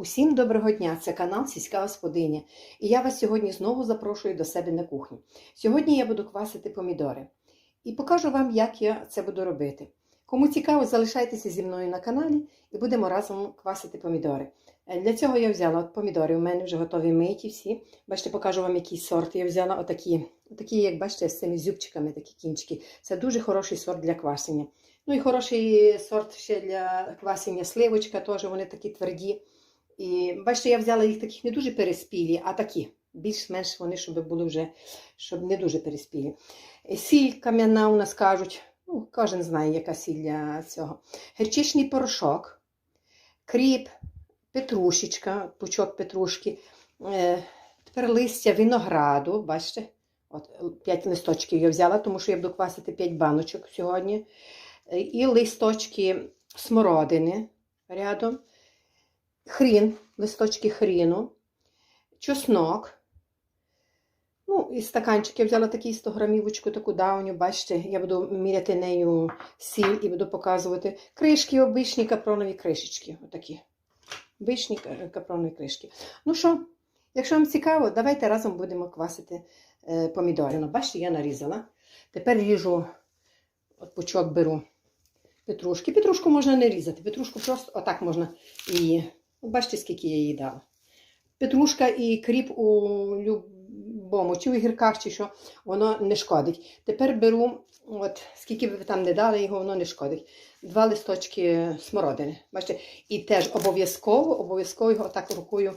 Усім доброго дня! Це канал Сільська Господиня. І я вас сьогодні знову запрошую до себе на кухню. Сьогодні я буду квасити помідори і покажу вам, як я це буду робити. Кому цікаво, залишайтеся зі мною на каналі і будемо разом квасити помідори. Е, Для цього я взяла от помідори. У мене вже готові миті всі. Бачите, покажу вам, який сорт я взяла. Отакі, отакі як бачите, з цими зюбчиками, такі кінчики. Це дуже хороший сорт для квасення. Ну і хороший сорт ще для квасення сливочка, теж вони такі тверді. І бачите, я взяла їх таких не дуже переспілі, а такі. Більш-менш вони, щоб були вже, щоб не дуже переспілі. Е, Сіль кам'яна у нас кажуть, ну, кожен знає, яка сіль для цього. Герчичний порошок, кріп, петрушечка, пучок петрушки, е, тепер листя винограду, бачите, от 5 листочків я взяла, тому що я буду квасити 5 баночок сьогодні. Е, І листочки смородини рядом хрін, листочки хріну, чеснок. Ну, і стаканчик я взяла такий 100 грамівочку, таку давню, бачите, я буду міряти нею сіль і буду показувати кришки, обичні капронові кришечки. Отакі. Обичні капронові кришки. Ну що, якщо вам цікаво, давайте разом будемо квасити е, помідори. Ну, бачите, я нарізала. Тепер ріжу, от пучок беру петрушки. Петрушку можна не різати, петрушку просто отак можна її. Ну, Бачите, скільки я її дала. Петрушка і кріп у любому, чи в гірках, чи що, воно не шкодить. Тепер беру, от скільки б ви там не дали його, воно не шкодить. Два листочки смородини. Бачите, і теж обов'язково, обов'язково його отак рукою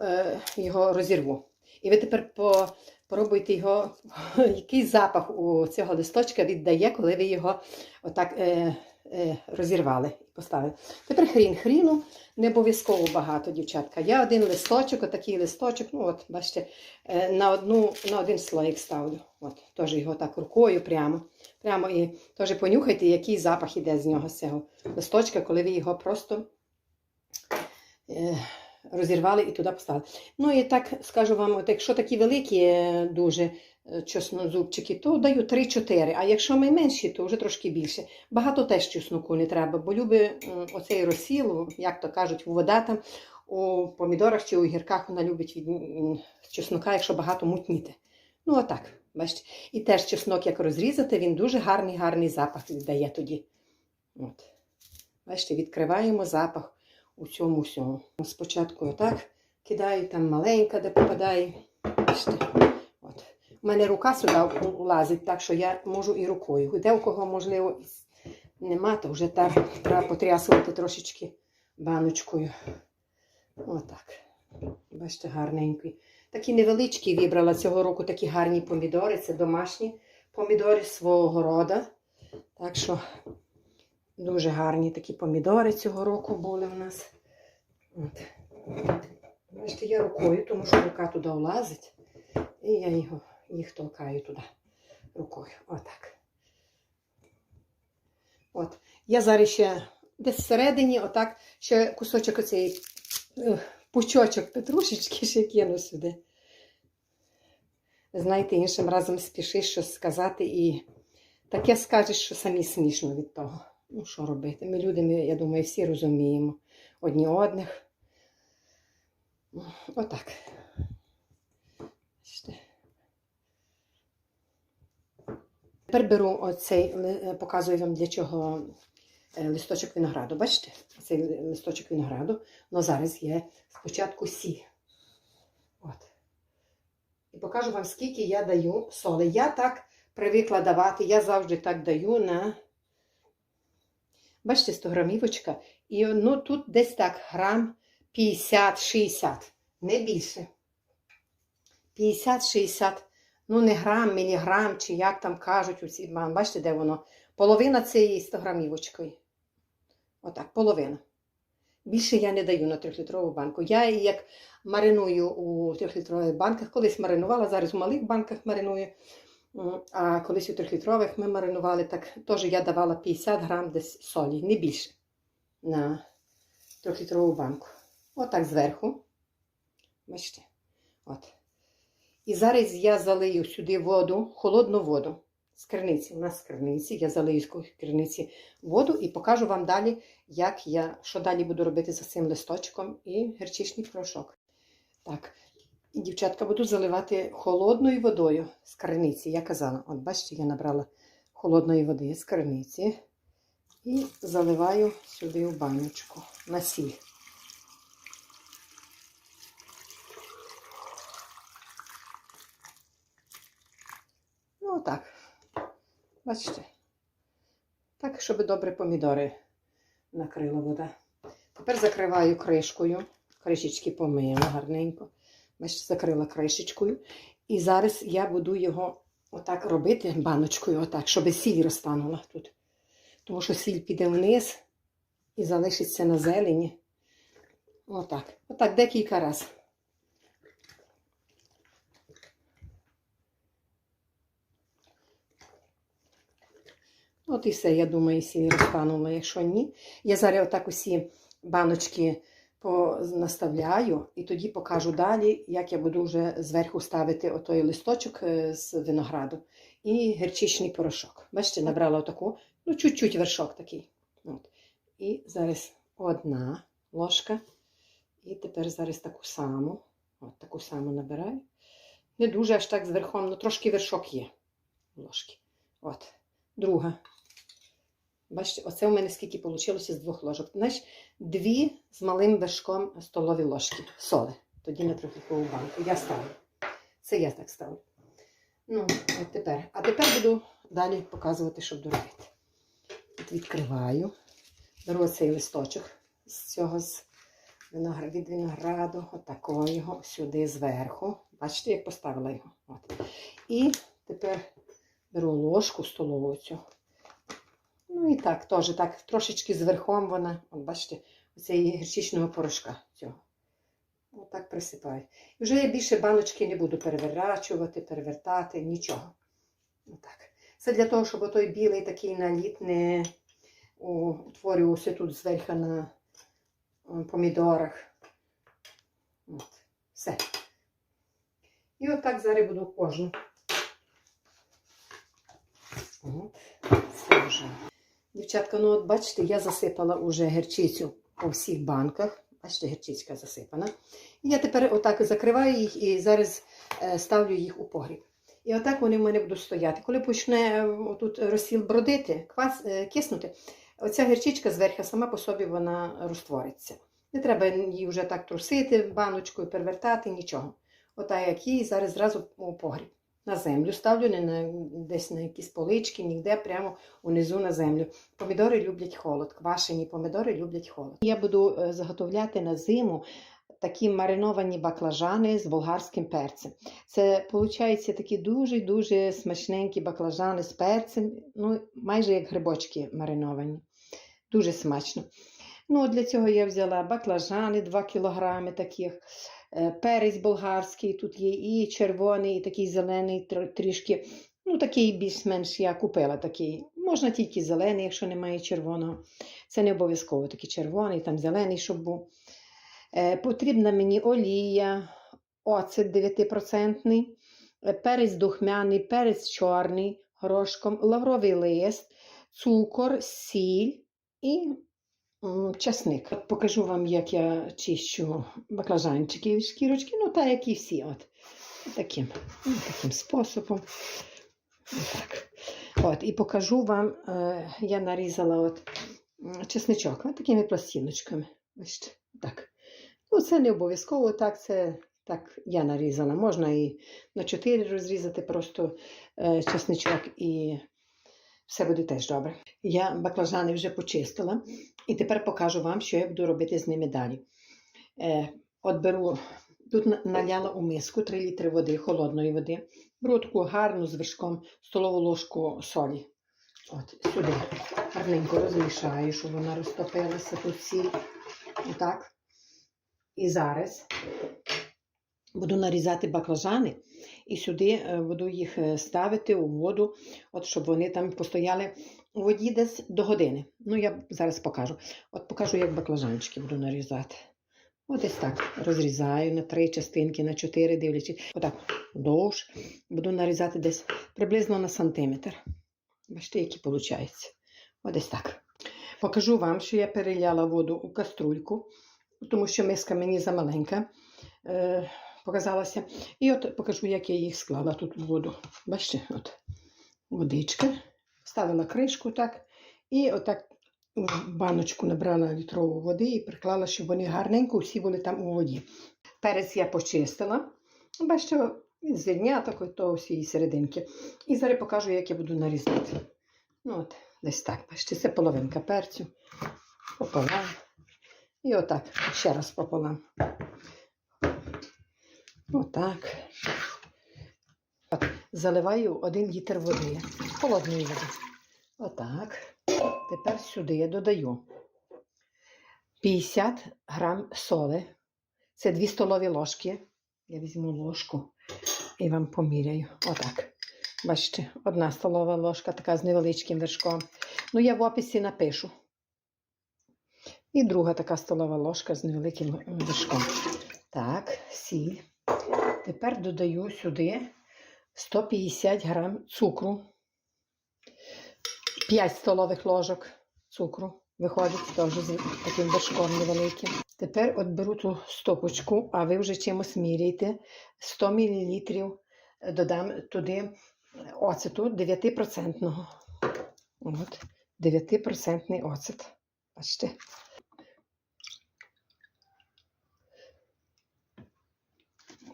е, його розірву. І ви тепер по, пробуйте його, який запах у цього листочка віддає, коли ви його отак е, розірвали і поставили. Тепер хрін. Хріну не обов'язково багато, дівчатка. Я один листочок, отакий листочок, ну от, бачите, е, на, одну, на один слоїк ставлю. От, теж його так рукою прямо. Прямо і теж понюхайте, який запах іде з нього, з цього листочка, коли ви його просто е, розірвали і туди поставили. Ну і так скажу вам, от якщо такі великі е, дуже е, чеснозубчики, то даю 3-4, а якщо ми менші, то вже трошки більше. Багато теж чесноку не треба, бо любить оцей розсіл, як то кажуть, вода там у помідорах чи у гірках вона любить від чеснока, якщо багато мутніти. Ну, отак, бачите. І теж чеснок, як розрізати, він дуже гарний, гарний запах віддає тоді. От. Бачите, відкриваємо запах у цьому всьому. Спочатку отак кидаю, там маленька, де попадає. Бачите. У мене рука сюди влазить, так що я можу і рукою. Де у кого, можливо, нема, то вже так треба потрясувати трошечки баночкою. Отак. Бачите, гарненький. Такі невеличкі вибрала цього року такі гарні помідори. Це домашні помідори свого города. Так що дуже гарні такі помідори цього року були у нас. От. Бачите, я рукою, тому що рука туди влазить. І я його, їх толкаю туди рукою. Отак. От. Я зараз ще десь всередині, отак, ще кусочок оцей е, пучочок петрушечки ще кину сюди. Знаєте, іншим разом спішиш щось сказати і таке скажеш, що самі смішно від того. Ну, що робити? Ми люди, ми, я думаю, всі розуміємо одні одних. Отак. Бачите. Тепер беру оцей, е, показую вам для чого е, листочок винограду. Бачите? Цей листочок винограду. Ну зараз є спочатку сіль. От. І покажу вам, скільки я даю соли. Я так привикла давати, я завжди так даю на. Бачите, 100 грамівочка. І ну, тут десь так грам 50-60, не більше. 50-60, ну не грам, міліграм, чи як там кажуть, оці, бачите, де воно? Половина цієї 100 грамівочкою. Отак, половина. Більше я не даю на 3-літрову банку. Я її як мариную у 3-літрових банках, колись маринувала, зараз у малих банках мариную. А колись у 3-літрових ми маринували, так теж я давала 50 грам десь солі, не більше на 3-літрову банку. Отак зверху. Бачите? От. І зараз я залию сюди воду, холодну воду. з криниці. У нас з криниці, я залию з криниці воду і покажу вам далі, як я, що далі буду робити за цим листочком і герчичний порошок. Так, дівчатка, буду заливати холодною водою з криниці. Я казала, от бачите, я набрала холодної води з криниці і заливаю сюди в баночку на сіль. Отак. Бачите? Так, щоб добре помідори накрила вода. Тепер закриваю кришкою. Кришечки помила гарненько. Бачите, закрила кришечкою. І зараз я буду його отак робити баночкою, отак, щоб сіль розтанула тут. Тому що сіль піде вниз і залишиться на зелені. Отак. Отак декілька разів. От і все, я думаю, сіль розтанула. Якщо ні, я зараз отак усі баночки наставляю і тоді покажу далі, як я буду вже зверху ставити отой листочок е, з винограду і герчичний порошок. Бачите, набрала отаку, ну, чуть-чуть вершок такий. От. І зараз одна ложка. І тепер зараз таку саму. От таку саму набираю. Не дуже аж так зверхом, ну трошки вершок є. Ложки. От. Друга. Бачите, оце у мене скільки вийшло з двох ложок. Значить, дві з малим вершком столові ложки соли. Тоді на трьохлітрову банку. Я ставлю. Це я так ставлю. Ну, от тепер. А тепер буду далі показувати, що буду робити. От відкриваю. Беру цей листочок з цього з винограду, від винограду, отакого його сюди зверху. Бачите, як поставила його. От. І тепер беру ложку столову цю. Ну і так, теж так, трошечки зверхом вона, от бачите, оцеї гірчичного порошка цього. Отак присипаю. І вже я більше баночки не буду переворачувати, перевертати, нічого. Отак. Це для того, щоб той білий такий наліт не утворювався тут зверху на помідорах. От. Все. І отак зараз буду кожну. От. Це вже. Дівчатка, ну от бачите, я засипала вже герчицю по всіх банках. Бачите, герчицька засипана. І я тепер отак закриваю їх і зараз е, ставлю їх у погріб. І отак вони в мене будуть стояти. Коли почне тут розсіл бродити, квас, е, киснути, оця герчичка зверху сама по собі вона розтвориться. Не треба її вже так трусити баночкою, перевертати, нічого. Отак, як її, зараз зразу у погріб. На землю ставлю, не на, десь на якісь полички, ніде прямо унизу на землю. Помідори люблять холод, квашені помідори люблять холод. Я буду е, заготовляти на зиму такі мариновані баклажани з болгарським перцем. Це, виходить, такі дуже-дуже смачненькі баклажани з перцем, ну, майже як грибочки мариновані. Дуже смачно. Ну, Для цього я взяла баклажани 2 кг таких. Е, перець болгарський, тут є і червоний, і такий зелений трішки. Ну, такий більш-менш я купила такий. Можна тільки зелений, якщо немає червоного. Це не обов'язково такий червоний, там зелений, щоб був. Е, Потрібна мені олія, оцет 9%, е, перець духмяний, перець чорний горошком, лавровий лист, цукор, сіль і часник. Покажу вам, як я чищу баклажанчики від шкірочки, ну так, як і всі. От. Таким таким способом. Так. От, І покажу вам, е, я нарізала от чесничок от такими пластиночками. Так. Ну, Це не обов'язково так, це так я нарізала. Можна і на 4 розрізати просто е, чесничок і все буде теж добре. Я баклажани вже почистила і тепер покажу вам, що я буду робити з ними далі. Е, От беру, тут наляла у миску 3 літри води, холодної води. Беру таку гарну з вершком столову ложку солі. От, Сюди гарненько розмішаю, щоб вона розтопилася тут сіль. Отак. І зараз буду нарізати баклажани. І сюди е, буду їх е, ставити у воду, от щоб вони там постояли у воді десь до години. Ну, я зараз покажу. От покажу, як баклажанчики буду нарізати. От ось так розрізаю на три частинки, на чотири, дивлячись. Отак вдовж. Буду нарізати десь приблизно на сантиметр. Бачите, які виходить. От ось так. Покажу вам, що я переляла воду у каструльку, тому що миска мені замаленька е, показалася. І от покажу, як я їх склала тут в воду. Бачите, от водичка. Ставила кришку так. І отак в баночку набрала літрову води і приклала, щоб вони гарненько всі були там у воді. Перець я почистила. Бачите, звільня такої то всієї серединки. І зараз покажу, як я буду нарізати. Ну от, десь так, бачите, це половинка перцю. Пополам. І отак, ще раз пополам. Отак. От, заливаю один літр води. Холодної води. Отак. Тепер сюди я додаю 50 грам соли. Це 2 столові ложки. Я візьму ложку і вам поміряю. Отак. Бачите, одна столова ложка, така з невеличким вершком. Ну, я в описі напишу. І друга така столова ложка з невеликим вершком. Так, сіль. Тепер додаю сюди 150 грам цукру. 5 столових ложок цукру. Виходить теж з таким вершком невеликим. Тепер от беру ту стопочку, а ви вже чимось міряйте. 100 мл додам туди оцету 9%. От, 9% оцет. Бачите.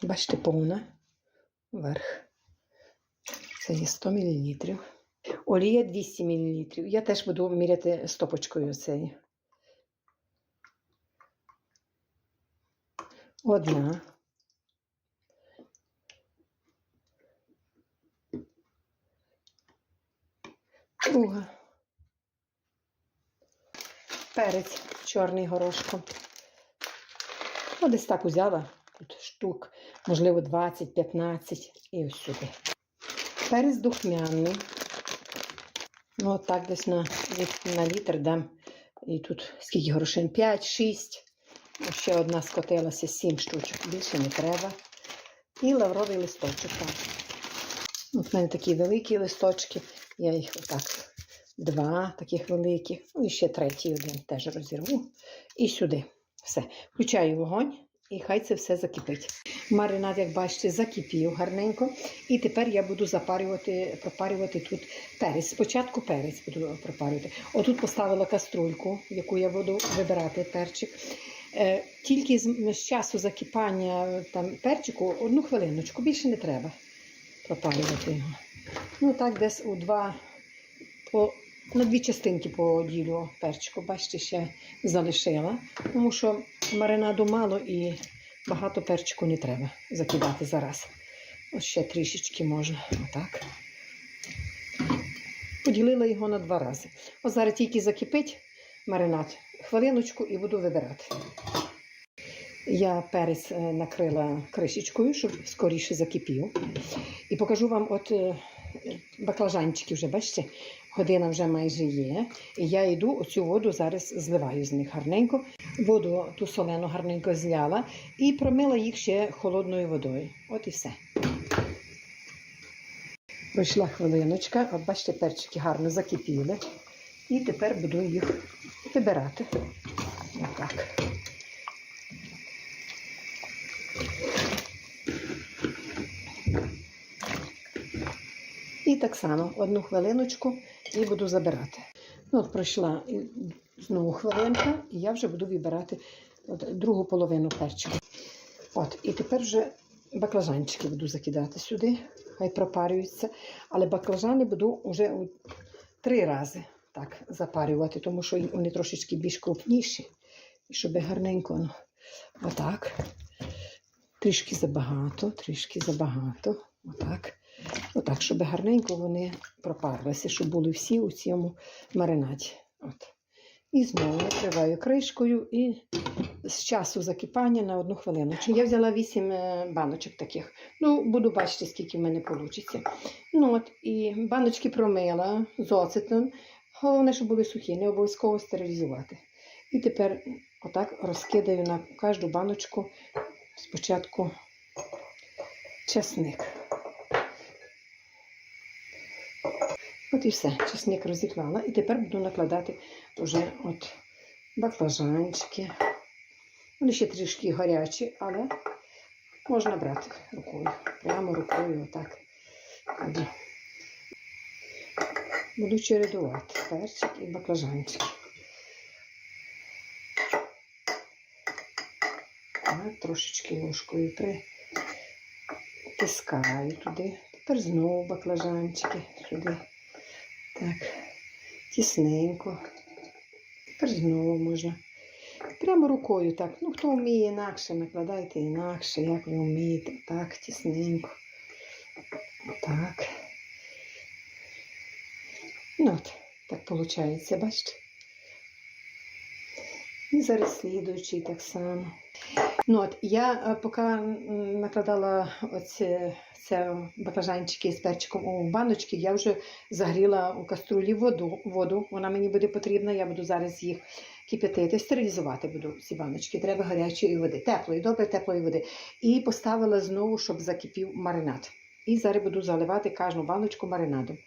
Бачите, повна верх. Це є 100 мл. Олія 200 мл. Я теж буду міряти стопочкою цією. Одна. Друга. Перець чорний горошком. Ну, десь так узяла. Тут штук, можливо, 20-15 і ось сюди. Перець духмяний. Ну, так десь на, на літр дам. І тут скільки горошин? 5-6. Ще одна скотилася, 7 штучок. Більше не треба. І лавровий листочок. От в мене такі великі листочки. Я їх отак. Два таких великих. Ну і ще третій один теж розірву. І сюди. Все. Включаю вогонь. І хай це все закипить. Маринад, як бачите, закипів гарненько. І тепер я буду запарювати, пропарювати тут перець. Спочатку перець буду пропарювати. Отут поставила каструльку, яку я буду вибирати перчик. Е, тільки з часу закипання там, перчику одну хвилиночку, більше не треба пропарювати його. Ну так, десь у два, по, на дві частинки поділю перчику. Бачите, ще залишила, тому що маринаду мало і багато перчику не треба закидати зараз. Ось ще трішечки можна. Отак. Поділила його на два рази. Ось зараз тільки закипить маринад, хвилиночку і буду вибирати. Я перець е, накрила кришечкою, щоб скоріше закипів. І покажу вам от е, баклажанчики вже, бачите, година вже майже є. І я йду оцю воду зараз зливаю з них гарненько. Воду ту солену гарненько зляла і промила їх ще холодною водою. От і все. Пройшла хвилиночка, от бачите, перчики гарно закипіли. І тепер буду їх вибирати. Отак. І так само одну хвилиночку і буду забирати. Ну, от пройшла знову хвилинка, і я вже буду вибирати от, другу половину перчику. От, і тепер вже баклажанчики буду закидати сюди, хай пропарюються. Але баклажани буду вже три рази так запарювати, тому що вони трошечки більш крупніші. І щоб гарненько. Ну, отак. Трішки забагато, трішки забагато. Отак. Отак, щоб гарненько вони пропарилися, щоб були всі у цьому маринаді. От. І знову накриваю кришкою і з часу закипання на одну хвилиночку. Я взяла 8 е, баночок таких. Ну, буду бачити, скільки в мене вийде. Ну, от, і баночки промила з оцетом. Головне, щоб були сухі, не обов'язково стерилізувати. І тепер отак розкидаю на кожну баночку спочатку чесник. От і все, чесник розіклала. І тепер буду накладати вже от баклажанчики. Вони ще трішки гарячі, але можна брати рукою. Прямо рукою отак. Буду, чередувати перчик і баклажанчик. Трошечки ложкою притискаю туди. Тепер знову баклажанчики сюди. Так, тісненько. Тепер знову можна. Прямо рукою так. Ну, хто вміє інакше, накладайте інакше, як ви вмієте. Так, тісненько. Так. Ну от, так виходить, бачите? І зараз слідуючий так само. Ну от, я е, поки накладала оці це баклажанчики з перчиком у баночки, я вже загріла у каструлі воду. воду. Вона мені буде потрібна, я буду зараз їх кип'ятити, стерилізувати буду ці баночки. Треба гарячої води, теплої, добре теплої води. І поставила знову, щоб закипів маринад. І зараз буду заливати кожну баночку маринадом.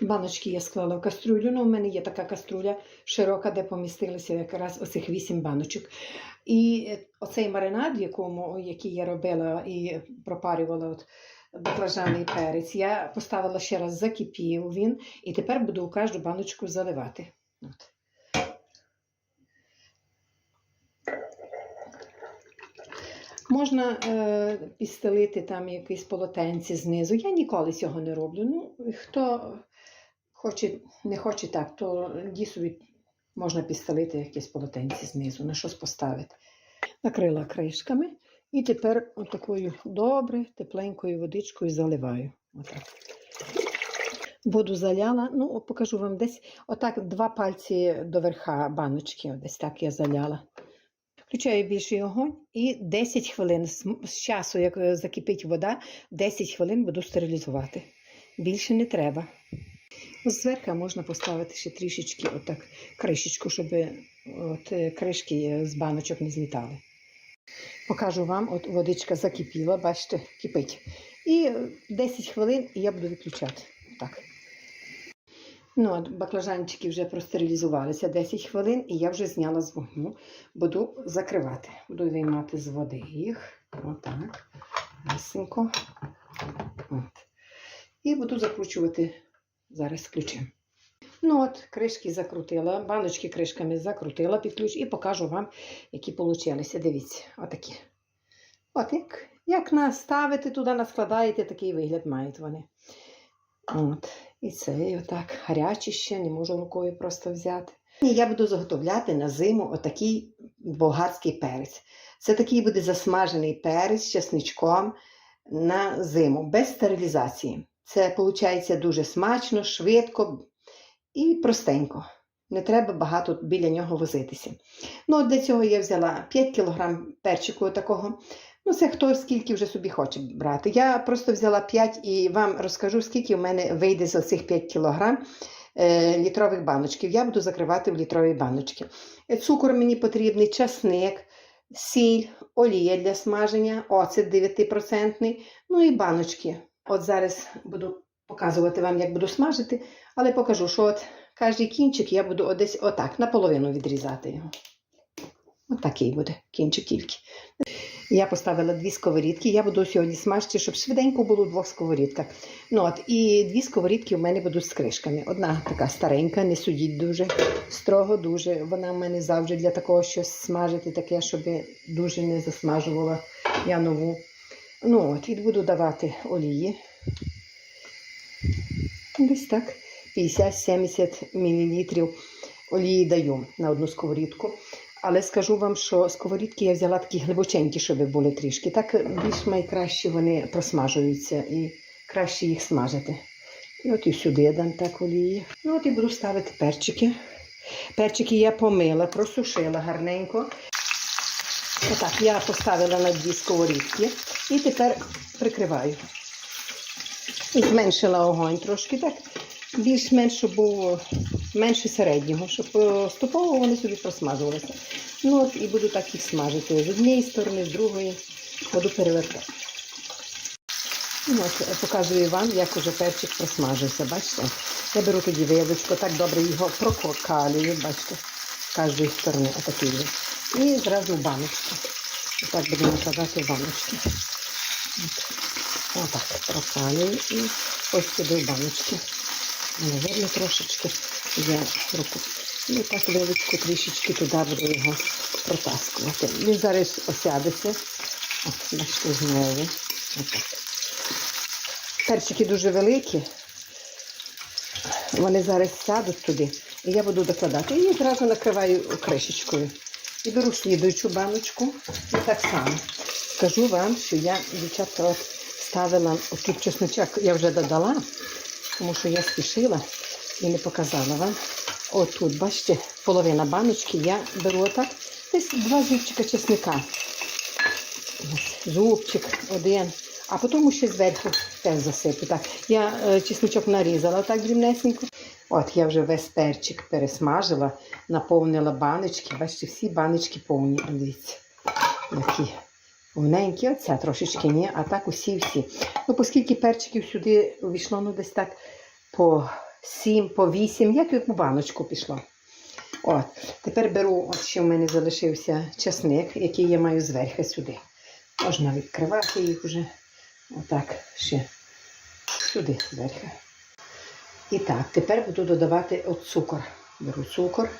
Баночки я склала в каструлю. Ну, у мене є така каструля широка, де помістилися якраз оцих вісім баночок. І е, оцей маринад, якому, який я робила і пропарювала от баклажаний перець, я поставила ще раз, закипів він, і тепер буду у кожну баночку заливати. От. Можна е, підстелити там якісь полотенці знизу. Я ніколи цього не роблю. Ну, хто хоче, не хоче так, то дійсно можна підстелити якісь полотенці знизу, на щось поставити. Накрила кришками і тепер отакою добре, тепленькою водичкою заливаю. Отак. Воду заляла, ну покажу вам десь отак два пальці до верха баночки, десь так я заляла. Включаю більший огонь і 10 хвилин з з часу, як е, закипить вода, 10 хвилин буду стерилізувати. Більше не треба. Зверху можна поставити ще трішечки отак кришечку, щоб от, е, кришки з баночок не злітали. Покажу вам, от водичка закипіла, бачите, кипить. І е, 10 хвилин і я буду виключати. Так. Ну, от баклажанчики вже простерилізувалися 10 хвилин, і я вже зняла з вогню. Буду закривати. Буду виймати з води їх. Отак. От. І буду закручувати зараз ключем. Ну от, кришки закрутила, баночки кришками закрутила під ключ і покажу вам, які получилися. Дивіться, отакі. От як, як наставити туди, наскладаєте, такий вигляд мають вони. От. І цей отак гарячий ще, не можу рукою просто взяти. І я буду заготовляти на зиму отакий болгарський перець. Це такий буде засмажений перець з чесничком на зиму, без стерилізації. Це виходить дуже смачно, швидко і простенько. Не треба багато біля нього возитися. Ну, для цього я взяла 5 кг перчику такого. Ну, це хто скільки вже собі хоче брати. Я просто взяла 5 і вам розкажу, скільки в мене вийде з оцих 5 кг е, літрових баночків. Я буду закривати в літрові баночки. Е, Цукор мені потрібний, часник, сіль, олія для смаження, оцет 9%, ну і баночки. От зараз буду показувати вам, як буду смажити, але покажу, що от кожний кінчик я буду десь отак, наполовину відрізати його. Отакий буде кінчик тільки. Я поставила дві сковорідки. Я буду сьогодні смажити, щоб швиденько було в двох сковорідках. Ну от, І дві сковорідки у мене будуть з кришками. Одна така старенька, не судіть дуже строго, дуже. Вона в мене завжди для такого щось смажити, таке, щоб дуже не засмажувала я нову. Ну от, І буду давати олії. Десь так. 50-70 мл олії даю на одну сковорідку. Але скажу вам, що сковорідки я взяла такі глибоченькі, щоб були трішки. Так більш найкраще вони просмажуються і краще їх смажити. І от і сюди я дам так олії. Ну от і буду ставити перчики. Перчики я помила, просушила гарненько. Отак, я поставила на дві сковорідки і тепер прикриваю. І зменшила огонь трошки, так, більш-менш щоб було менше середнього, щоб поступово вони собі просмажувалися. Ну от і буду так їх смажити. З однієї сторони, з другої буду перевертати. Ну, от, показую вам, як уже перчик просмажився. Бачите? Я беру тоді вилочку, так добре його прокалюю, бачите, з кожної сторони отакий. І зразу в баночку. Так будемо накладати в баночки. От. Отак прокалюю і ось сюди в баночки. Наверно, трошечки я руку. І так вилочку трішечки туди буду його протаскувати. Він зараз осядеться. От, бачите, знову. Отак. Перчики дуже великі. Вони зараз сядуть туди. І я буду докладати. І одразу накриваю кришечкою. І беру слідуючу баночку. І так само. Скажу вам, що я, дівчатка, от ставила отут чесночок, я вже додала, тому що я спішила і не показала вам. Отут, бачите, половина баночки я беру отак. Десь два зубчика чесника. Зубчик один. А потім ще зверху теж засипу. Так, я е, чесночок нарізала так дрібнесенько. От я вже весь перчик пересмажила, наповнила баночки. Бачите, всі баночки повні. Дивіться, які повненькі. Оця трошечки ні, а так усі всі. Ну, оскільки перчиків сюди увійшло, ну десь так по 7, по 8, як яку баночку пішло. От, тепер беру, от ще в мене залишився часник, який я маю зверху сюди. Можна відкривати їх вже. Отак ще сюди зверху. І так, тепер буду додавати от цукор. Беру цукор,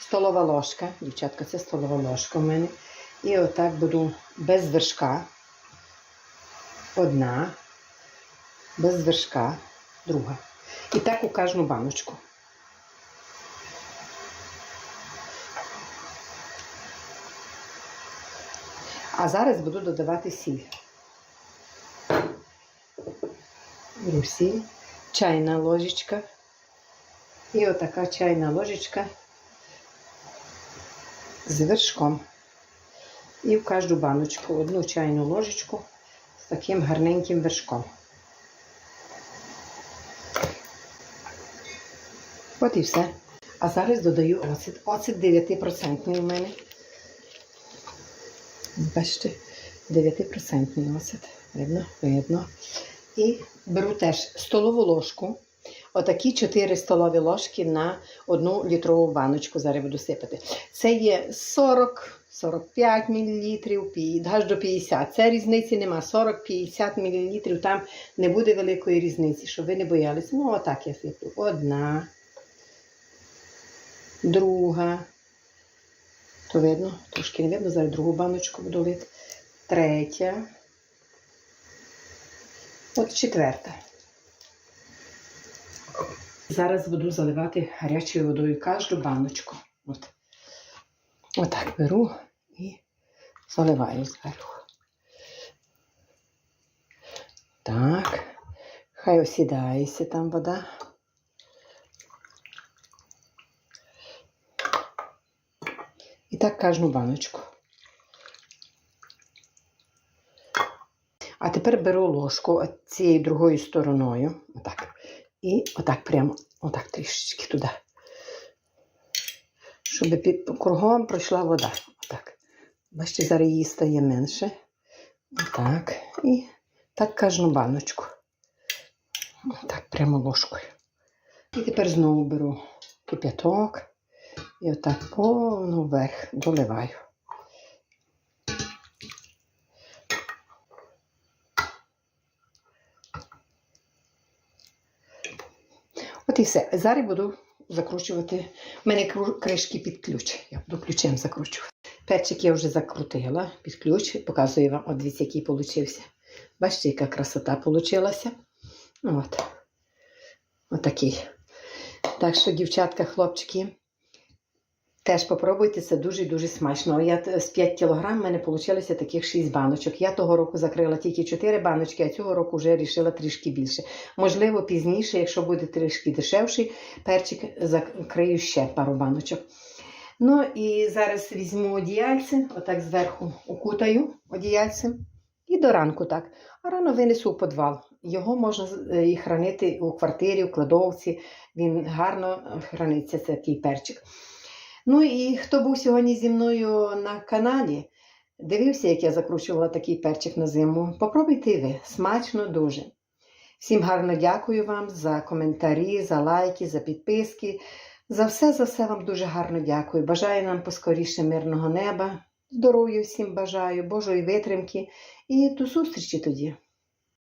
столова ложка. Дівчатка, це столова ложка в мене. І отак буду без вершка. Одна, без вершка, друга. І так у кожну баночку. А зараз буду додавати сіль. Беру сіль, чайна ложечка. І отака чайна ложечка з вершком. І в кожну баночку одну чайну ложечку з таким гарненьким вершком. От і все. А зараз додаю оцет. Оцет 9% у мене. Бачите, 9% оцет. Видно, видно. І беру теж столову ложку. Отакі 4 столові ложки на одну літрову баночку зараз буду сипати. Це є 40-45 мл, аж до 50. Це різниці нема. 40-50 мл. Там не буде великої різниці, щоб ви не боялися. Ну, отак я сиплю. Одна, друга. То видно, трошки не видно, зараз другу баночку буду лити. Третя. От четверта. Зараз буду заливати гарячою водою кожну баночку. От. Отак беру і заливаю зверху. Так. Хай осідається там вода. І так кожну баночку. А тепер беру ложку цією другою стороною. Отак. І отак прямо, отак трішечки туди. Щоб під кругом пройшла вода. Отак. Бачите, зараз її стає менше. Отак. І так кожну баночку. Отак, прямо ложкою. І тепер знову беру кип'яток. І отак повно вверх доливаю. І все. Зараз буду закручувати. У мене кришки під ключ. Я буду ключем закручувати. Перчик я вже закрутила під ключ. Показую вам, от дивіться, який получився. Бачите, яка красота получилася. От. Отакий. Так що, дівчатка, хлопчики, теж попробуйте, це дуже-дуже смачно. Я з 5 кг в мене вийшло таких 6 баночок. Я того року закрила тільки 4 баночки, а цього року вже вирішила трішки більше. Можливо, пізніше, якщо буде трішки дешевший, перчик закрию ще пару баночок. Ну і зараз візьму одіяльце, отак зверху укутаю одіяльцем. І до ранку так. А рано винесу в підвал. його можна е, і хранити у квартирі, у кладовці. Він гарно храниться, це такий перчик. Ну і хто був сьогодні зі мною на каналі, дивився, як я закручувала такий перчик на зиму. Попробуйте ви. Смачно дуже. Всім гарно дякую вам за коментарі, за лайки, за підписки. За все, за все вам дуже гарно дякую. Бажаю нам поскоріше мирного неба. Здоров'я всім бажаю, Божої витримки і до зустрічі тоді.